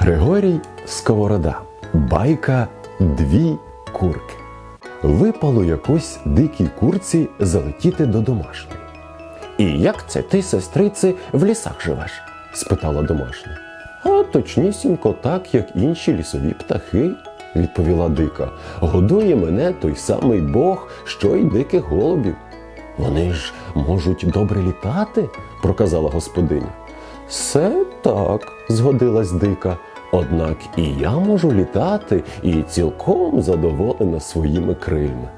Григорій Сковорода. Байка дві курки. Випало якось дикій курці залетіти до домашньої. І як це ти, сестриці, в лісах живеш? спитала домашня. А точнісінько так, як інші лісові птахи, відповіла дика. Годує мене той самий Бог, що й диких голубів. Вони ж можуть добре літати, проказала господиня. Все так, згодилась дика. Однак і я можу літати і цілком задоволена своїми крильми.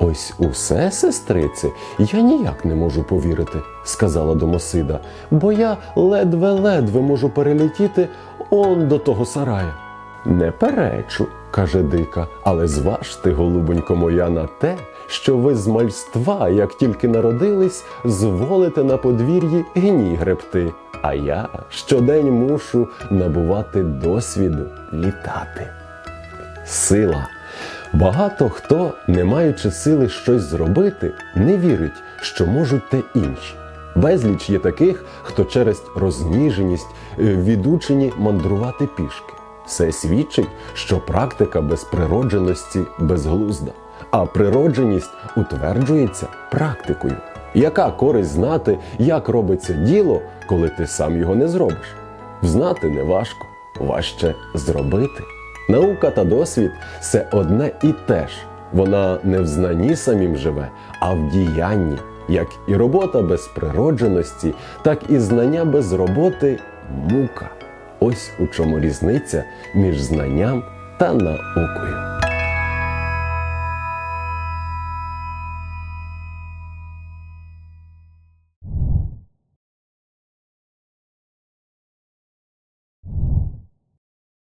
Ось усе, сестриці, я ніяк не можу повірити, сказала Домосида, бо я ледве-ледве можу перелетіти он до того сарая. Не перечу, каже дика, але зважте, голубонько моя, на те, що ви з мальства, як тільки народились, зволите на подвір'ї гній гребти, а я щодень мушу набувати досвіду літати. Сила. Багато хто, не маючи сили щось зробити, не вірить, що можуть те інші. Безліч є таких, хто через розніженість е, відучені мандрувати пішки. Це свідчить, що практика безприродженості безглузда, а природженість утверджується практикою. Яка користь знати, як робиться діло, коли ти сам його не зробиш? Знати не важко, важче зробити. Наука та досвід це одне і те ж. Вона не в знанні самім живе, а в діянні. Як і робота без природженості, так і знання без роботи мука. Ось у чому різниця між знанням та наукою.